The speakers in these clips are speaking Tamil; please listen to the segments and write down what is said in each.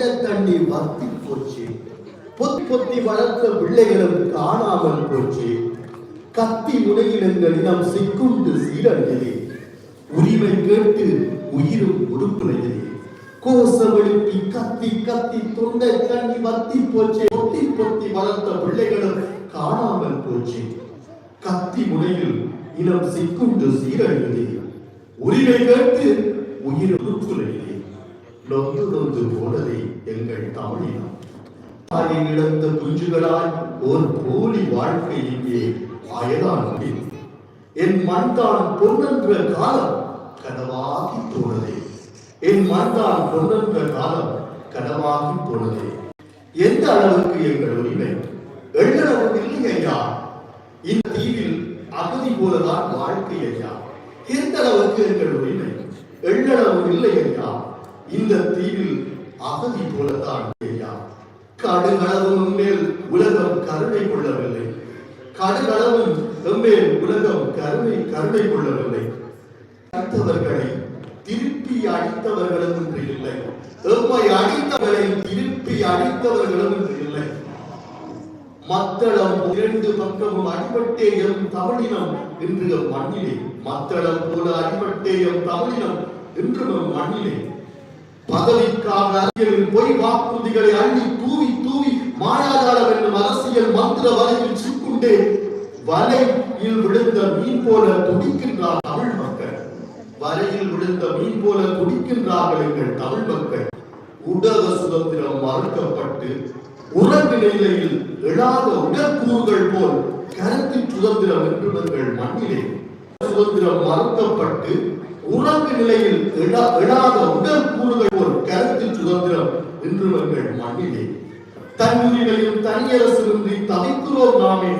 கொண்ட தண்ணி வத்தி போச்சு. பொத்தி பொத்தி வளர்த்த பிள்ளைகளும் காணாமல் போச்சு. கத்தி முனையில் எங்கள் சிக்குண்டு சீரழியதே உரிமை கேட்டு உயிரும் உருப்புலையதே கோசமழுப்பி கத்தி கத்தி தொண்டை தண்ணி வத்தி போச்சு. பொத்தி பொத்தி வளர்த்த பிள்ளைகளும் காணாமல் போச்சு. கத்தி முனையில் இனம் சிக்குண்டு சீரழியதே உரிமை கேட்டு உயிர் உருப்புலையதே நொந்து நொந்து போனதே எங்கள் தமிழினம். தாயை இழந்த குஞ்சுகளாய் ஒரு போலி வாழ்க்கை இங்கே அயதான் முடியும். என் மண்தான் பொன்னன்ற காலம் கனவாகி போனதே. என் மண்தான் பொன்னன்ற காலம் கனவாகி போனதே. எந்த அளவுக்கு எங்கள் உரிமை? எண்ணளவு இல்லை ஐயா. இந்த தீவில் அகதி போலதான் வாழ்க்கை ஐயா. எந்த அளவுக்கு எங்கள் உரிமை? எண்ணளவு இல்லை ஐயா. இந்த தீவில் அகதி போலதான் ஐயா கடுகளவும் மேல் உலகம் கருணை கொள்ளவில்லை. கடுகளவும் எம்மேல் உலகம் கருணை கருணை கொள்ளவில்லை. அடித்தவர்களை திருப்பி அடித்தவர்களும் என்று இல்லை. எம்மை அடித்தவர்களை திருப்பி அடித்தவர்களும் என்று இல்லை. மத்தளம் இரண்டு பக்கமும் அடிபட்டே எம் தமிழினம் என்று மண்ணிலே. மத்தளம் போல அடிபட்டே எம் தமிழினம் என்று மண்ணிலே. பதவிக்காக அரசியலில் பொய் வாக்குறுதிகளை அள்ளி தூவி தூவி மாயாஜாலம் என்னும் அரசியல் மந்திர வலையில் சிக்குண்டு வலையில் விழுந்த மீன் போல துடிக்கின்றார் தமிழ் மக்கள். வலையில் விழுந்த மீன் போல துடிக்கின்றார்கள் எங்கள் தமிழ் மக்கள். உடல் சுதந்திரம் மறுக்கப்பட்டு உறவு நிலையில் எழாத உடற்கூறுகள் போல் கருத்தின் சுதந்திரம் என்று எங்கள் மண்ணிலே. சுதந்திரம் மறுக்கப்பட்டு உறங்கு நிலையில் எழாத உடல் கூறுகள் ஒரு கருத்து சுதந்திரம் இன்று எங்கள் மண்ணிலே. தன்னுரிமையும் தனியரசின்றி தவிக்கிறோம் நாமே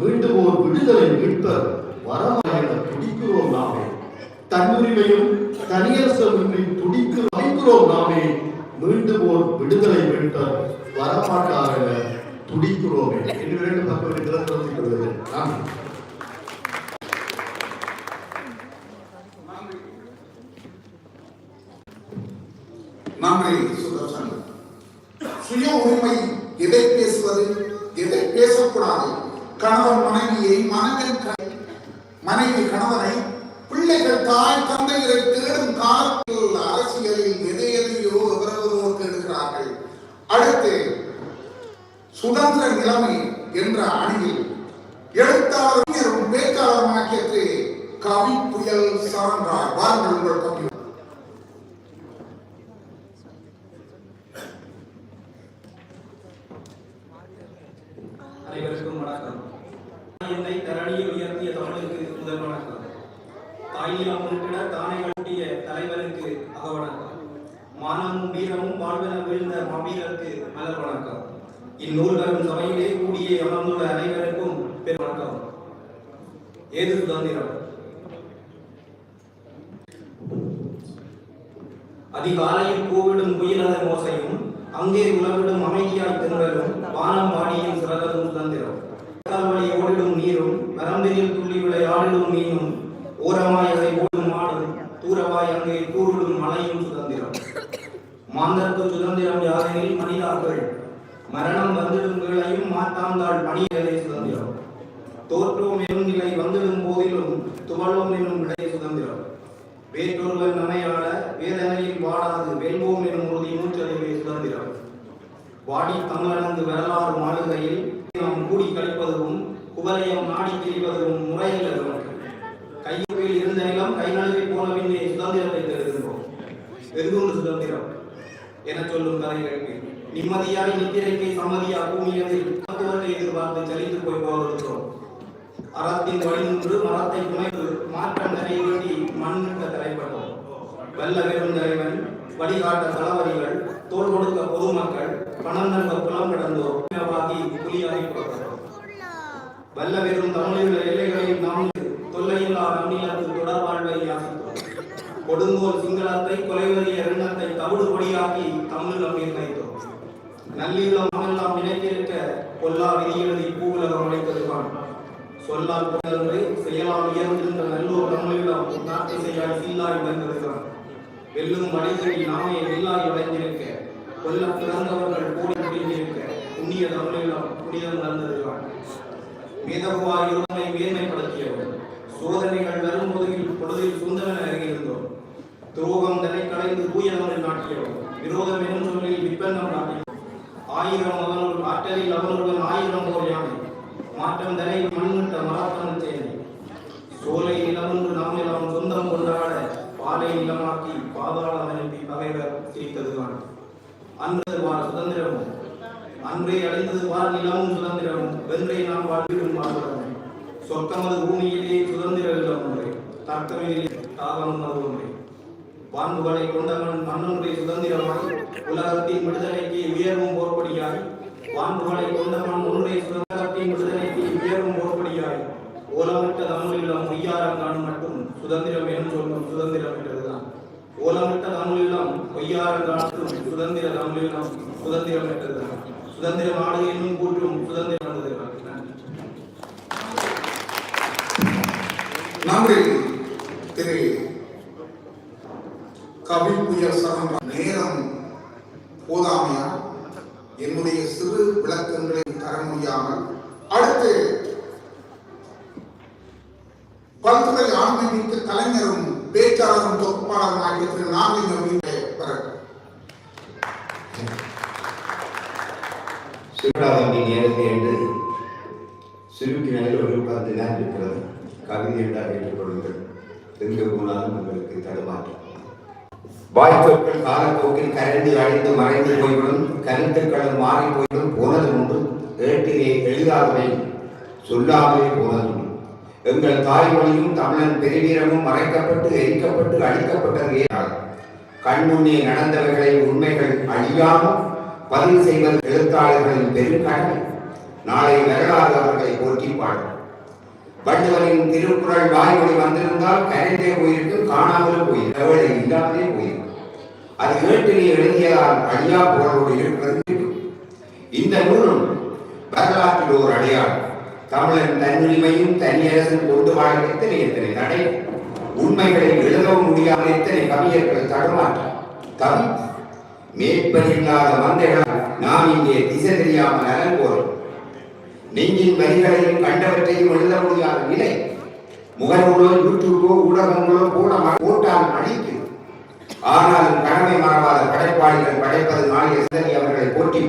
மீண்டும் ஒரு விடுதலை மீட்பர் வரமாக துடிக்கிறோம் நாமே. தன்னுரிமையும் தனியரசின்றி துடிக்கு வைக்கிறோம் நாமே மீண்டும் ஒரு விடுதலை மீட்பர் வரமாட்டார் துடிக்கிறோமே. என்று இரண்டு பக்கம் நிலத்திற்கு வருகிறது நன்றி சுதர்சன் சுய உரிமை எதை பேசுவது? எதை பேசக்கூடாது? கணவன் மனைவியை மனதில் மனைவி கணவனை பிள்ளைகள் தாய் தந்தையரை தேடும் காலத்தில் அரசியலில் எதை எதையோ எவரெவரோ தேடுகிறார்கள். அடுத்து சுதந்திர நிலைமை என்ற அணியில் எழுத்தாளரும் பேச்சாளருமாக்கியது கவி புயல் சரண்ராய் வாருங்கள் உங்கள் கவி இந்நூல் வரும் சபையிலே கூடிய அமர்ந்துள்ள அனைவருக்கும் பெரும் வணக்கம். ஏது சுதந்திரம்? அதிகாலையில் கூவிடும் குயிலதன் ஓசையும் அங்கே உலவிடும் அமைதியாய் திணறலும் வானம் வாடியும் சிறகதும் சுதந்திரம். வழி ஓடிடும் நீரும் வரம்பினில் துள்ளி விளையாடிடும் மீனும் வெல்வோம் எனும் உறுதி மூச்சறிவே சுதந்திரம் வாடி தமிழந்து வரலாறு மாளிகையில் நாம் கூடி கழிப்பதும் குவலயம் நாடி திரிவதும் முறையில் கையில் இருந்த நிலம் கை நழுவி போன பின்னே சுதந்திரத்தை தருகின்றோம் வெகுண்டு சுதந்திரம். என சொல்லும் கதைகளுக்கு நிம்மதியாய் நித்திரைக்கை சம்மதியா பூமியதில் மருத்துவத்தை எதிர்பார்த்து சலித்து போய் போகிறோம் அறத்தின் வழி நின்று மரத்தை துணைத்து மாற்றம் நிறைவேற்றி வேண்டி தலைப்பட்டோம் வெல்ல வெறும் வழிகாட்ட தளபதிகள் தோல் கொடுக்க பொதுமக்கள் பணம் நல்க புலம் கடந்தோர் புலியாகி புறப்பட்டோம் வல்ல வெறும் தமிழில் எல்லைகளையும் நாம் தொல்லையில்லா நன்னிலத்தில் தொடர்பாழ்வை யாசித்தோம். கொடுங்கோல் சிங்களத்தை கொலைவரிய எண்ணத்தை தவிடு பொடியாக்கி தமிழில் நிர்ணயித்தோம் நல்லீழம் அமெல்லாம் நினைத்திருக்க கொல்லா விதியெழுதி பூவுலகம் அழைத்ததுதான். சொல்லால் புகழ்ந்து செயலால் உயர்ந்திருந்த நல்லூர் நம்மளிடம் நாட்டை செய்யால் சீலாய் வந்திருக்கிறான் வெல்லும் மனிதரை நாமே வெல்லாய் வளைந்திருக்க கொல்ல பிறந்தவர்கள் கூடி முடிந்திருக்க புண்ணிய தமிழீழம் புனிதம் நடந்ததுதான் மேதகுவாய் இருமை மேன்மைப்படுத்தியவர். சோதனைகள் வரும்பொழுதில் பொழுதில் சுந்தரன் அருகிருந்தோம் துரோகம் தலை கலைந்து தூய நாட்டியவர் விரோதம் என்னும் சொல்லில் விற்பன்னம் நாட்டியவர் ஆயிரம் அவனுள் ஆற்றலில் அவனுடன் ஆயிரம் போர் யானை. மாற்றம் தலை மண்ணிட்ட மராத்தனம் சேனை. சோலை நிலமொன்று நாம் நிலம் சொந்தம் கொண்டாட பாலை நிலமாக்கி பாதாளம் பகைவர் சிரித்ததுதான் அன்று வார சுதந்திரமும் அன்றே அடைந்தது வார நிலமும் சுதந்திரமும் வென்றே நாம் வாழ்விடும் வாழ்வதும் சொர்க்கமது பூமியிலே சுதந்திர இல்லம் ஒன்றே தர்க்கமிலே தாகமும் அது ஒன்றே. வான்புகளை கொண்டவன் மன்னனுடைய சுதந்திரமாய் உலகத்தின் விடுதலைக்கு உயர்வும் போர்படியாய் வான்புகளை கொண்டவன் ஒன்றை சுதந்திரத்தின் விடுதலைக்கு உயர்வும் போர்படியாய் ஓலமிட்ட தமிழீழம் ஐயாரம் காணும் மட்டும் சுதந்திரம் என்று சொல்லும் சுதந்திரம் என்றதுதான் ஓலமிட்ட தமிழீழம் பொய்யாரம் காலத்திலும் சுதந்திர தமிழீழம் சுதந்திரம் பெற்றது சுதந்திர நாடு என்னும் கூற்றும் சுதந்திரம் என்றதுதான் நன்றி திரு கவி புயல் சரண் நேரம் போதாமையா என்னுடைய சிறு விளக்கங்களை தர முடியாமல் அடுத்து பல்துறை ஆன்மீக கலைஞரும் பேச்சாளரும் தொகுப்பாளரும் ஆகிய திரு நாகலிங்கம் பெற சிவராமி நேரத்தை என்று சிறுக்கு நேரில் ஒரு பத்து நேரம் இருக்கிறது. கவிதை என்றால் ஏற்றுக்கொள்ளுங்கள் எங்கு போனாலும் உங்களுக்கு தடுமாற்றம். வாய்ப்புகள் காலப்போக்கில் கரைந்து அழிந்து மறைந்து போய்விடும். கருத்துக்களும் மாறி போய்விடும். போனது உண்டு ஏட்டிலே எளிதாகவே சொல்லாமலே போனது எங்கள் தாய்மொழியும் தமிழன் பெருவீரமும் மறைக்கப்பட்டு எரிக்கப்பட்டு அழிக்கப்பட்டது கண்முன்னே நடந்தவைகளை உண்மைகள் அழியாமல் பதிவு செய்வது எழுத்தாளர்களின் பெருங்கடமை. நாளை வரலாறு அவர்களை போற்றிப்பாள் பாடும். வள்ளுவரின் திருக்குறள் வாய்மொழி வந்திருந்தால் கரைந்தே போயிருக்கும் காணாமலும் போயிருக்கும் அவளை இல்லாமலே போயிருக்கும் அது ஏட்டிலே எழுதியதால் அழியா பொருளோடு இருக்கிறது. இந்த நூலும் வரலாற்றில் ஒரு அடையாளம். தமிழன் தன்னுரிமையும் தனியரசும் கொண்டு வாழ எத்தனை எத்தனை தடை உண்மைகளை எழுதவும் முடியாமல் எத்தனை கவிஞர்கள் தடுமாற்றம்? கவி மேற்பனில்லாத மந்தைகளால் நாம் இங்கே திசை தெரியாமல் அலங்கோறும் நெஞ்சின் வரிகளையும் கண்டவற்றையும் எழுத முடியாத நிலை. முகநூலோ யூடியூபோ ஊடகங்களோ கூட ம- போட்டால் அழிக்கும் ஆனாலும் கடமை மறவாத படைப்பாளிகள் படைப்பது நாளைய சிதறி அவர்களை போற்றி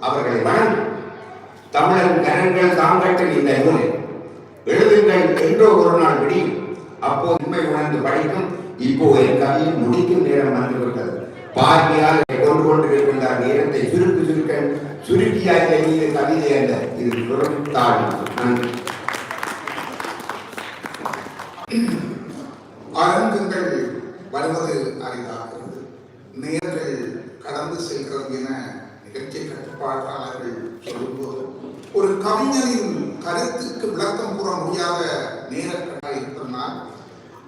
அவர்களை வணங்கும். தமிழன் கரங்கள் தாங்கட்டும் இந்த நூலை எழுதுங்கள் என்றோ ஒரு நாள் விடியும் அப்போ உண்மை உணர்ந்து படிக்கும் இப்போ என் கவியில் முடிக்கும் நேரம் வந்துவிட்டது. பார்வையால் என்னை கொண்டு கொண்டிருக்கின்ற நேரத்தை சுருக்கு சுருக்க சுருக்கியாக நீங்க கவிதை அல்ல இது சுரத்தாள் நன்றி. அரங்குகள் வருவது அரிதாகிறது நேர்கள் கடந்து செல்கிறது என நிகழ்ச்சி கட்டுப்பாட்டாளர்கள் சொல்லும்போது ஒரு கவிஞரின் கருத்துக்கு விளக்கம் கூற முடியாத நேரக்கடா இருப்பதனால்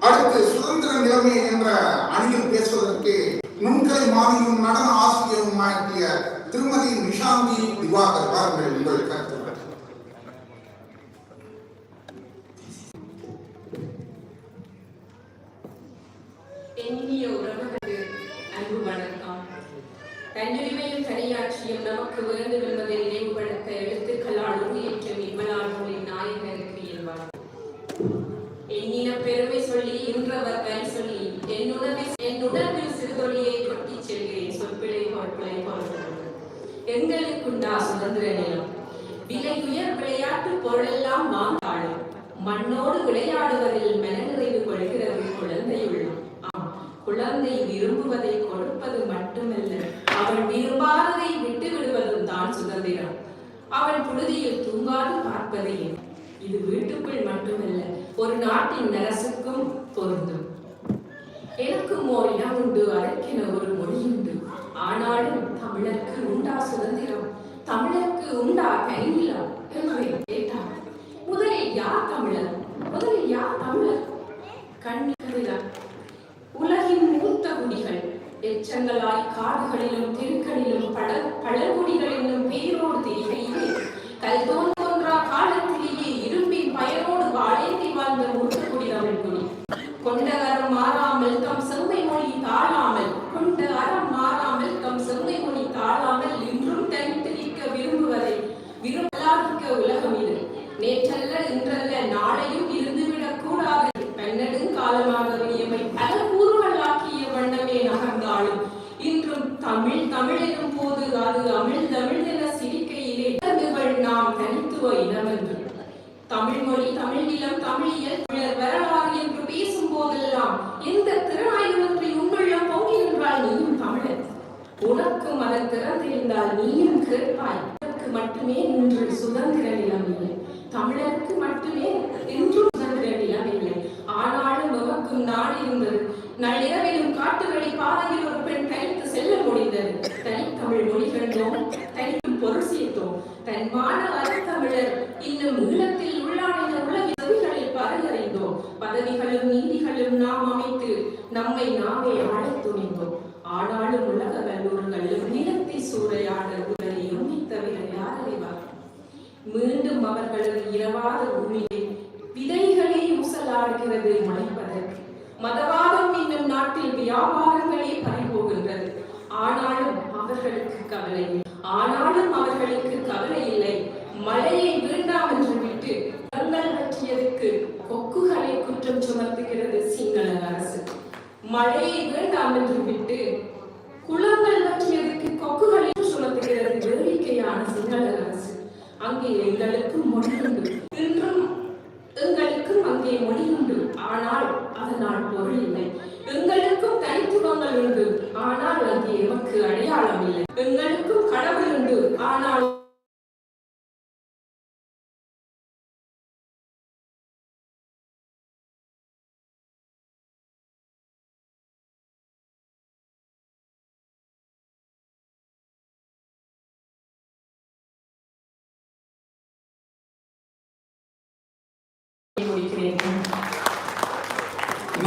அடுத்து சுதந்திர நிலைமை என்ற அணியில் பேசுவதற்கு நுண்கலை மாதிரியும் நடன ஆசிரியரும் ஆகிய திருமதி நிஷாந்தி திவாகர் பாருங்கள் உங்கள் கருத்து இனிய உறவுகளுக்கு அன்பு வணக்கம். தன்னுரிமையும் தனியாட்சியும் நமக்கு உயர்ந்து விடுவதை நினைவுபடுத்த எழுத்துக்களால் உறுதியேற்ற நாயகருக்கு இயல்பார் எண்ணின பெருமை சொல்லி இன்றவர் கை சொல்லி என் உணவில் என் உடம்பில் சிறுதொழியை கொட்டி செல்கிறேன் சொற்பிழை பொருட்களை போன்றது எங்களுக்குண்டா சுதந்திர நிலம். விலை உயர் விளையாட்டு பொருளெல்லாம் வாங்காளும் மண்ணோடு விளையாடுவதில் மனநிறைவு கொள்கிறது குழந்தை உள்ளம் ஆம் குழந்தை விரும்புவதை கொடுப்பது மட்டுமல்ல அவள் விரும்ப விட்டு விடுவதும் தான் சுதந்திரம் அவள் தூங்காது பார்ப்பது இது வீட்டுக்குள் மட்டுமல்ல ஒரு நாட்டின் அரசுக்கும் பொருந்தும். எனக்கும் ஓர் இடம் உண்டு அதற்கென ஒரு மொழி உண்டு ஆனாலும் தமிழருக்கு உண்டா சுதந்திரம்? தமிழருக்கு உண்டா கைநிலம்? என்று கேட்டார். முதலில் யார் தமிழர்? முதலில் யார் தமிழர்? கண்ணிகரிலா உலகின் மூத்த குடிகள் எச்சங்களாய் காடுகளிலும் தெருக்களிலும் பல பழங்குடிகளிலும் பேரோடு திரிகையிலே கல்தோன் தோன்றா காலத்திலேயே இரும்பின் பயனோடு வாழேந்தி வாழ்ந்த மூத்த குடி தமிழ் குடி கொண்ட அறம் மாறாமல் தம் செம்மை மொழி தாழாமல் கொண்ட அறம் மாறாமல் தம் செம்மை தமிழ் எனும் போது அது அமிழ் தமிழ் என சிரிக்கையிலே இறங்குகள் நாம் இனம் என்று தமிழ் மொழி தமிழ் இளம் தமிழியல் தமிழர் வரலாறு என்று பேசும் போதெல்லாம் இந்த திறனாய்வின்றி உன்னுள்ளம் பொங்கி என்றால் நீயும் தமிழன்? உனக்கும் அதன் திறந்திருந்தால் நீயும் கேட்பாய். மட்டுமே இன்று சுதந்திர நிலம் இல்லை. தமிழருக்கு மட்டுமே இன்றும் சுதந்திர நிலம் இல்லை. ஆனாலும் நமக்கும் நாடு இருந்தது. நள்ளிரவிலும் காட்டுகளை பாதையில் ஒரு பெண் தனித்து செல்ல முடிந்தது. தனித்தமிழ் மொழி கண்டோம் தனி பொருள் சேர்த்தோம் தன்மான அறத்தமிழர் இன்னும் உள்ளத்தில் உள்ளாடின உலக செவிகளில் பரகறிந்தோம் பதவிகளும் நீதிகளும் நாம் அமைத்து நம்மை நாமே ஆளத் துணிந்தோம். ஆனாலும் உலக வல்லூர்களும் நிலத்தை சூறையாட உடலை உண்மை தவிர யார் அறிவார் மீண்டும் அவர்களது இரவாத உண்மையை விதைகளே ஊசலாடுகிறது முளைப்பதற்கு மதவாதம் என்னும் நாட்டில் வியாபாரங்களே பறிபோகின்றது. ஆனாலும் அவர்களுக்கு கவலை இல்லை. ஆனாலும் அவர்களுக்கு கவலை இல்லை. மழையை வேண்டாம் என்று விட்டு தங்கள் பற்றியதற்கு கொக்குகளை குற்றம் சுமத்துகிறது சிங்கள அரசு. மழையை வேண்டாம் என்று விட்டு குளங்கள் பற்றியதற்கு கொக்குகளை சுமத்துகிறது வேடிக்கையான சிங்கள அரசு. அங்கே எங்களுக்கு மொழி உண்டு இன்றும் எங்களுக்கும் அங்கே மொழி உண்டு ஆனால் அதனால் பொருள் இல்லை.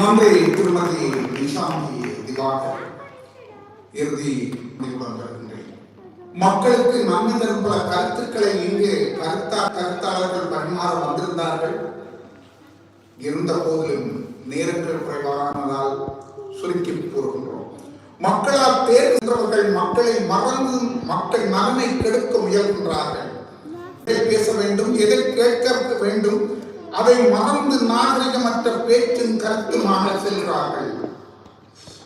நம்மை திருமதி நிஷாந்தி திவாகர். இறுதி நிறுவனம் மக்களுக்கு நன்மை தரும் பல கருத்துக்களை இங்கே கருத்தா கருத்தாளர்கள் பரிமாற வந்திருந்தார்கள். இருந்த போதிலும் நேரங்கள் குறைவானதால் சுருக்கி கூறுகின்றோம். மக்களால் தேர்ந்தவர்கள் மக்களை மறந்து மக்கள் நலனை கெடுக்க முயல்கின்றார்கள். பேச வேண்டும் எதை கேட்க வேண்டும் அதை மறந்து நாகரிகமற்ற பேச்சும் கருத்துமாக செல்கிறார்கள்.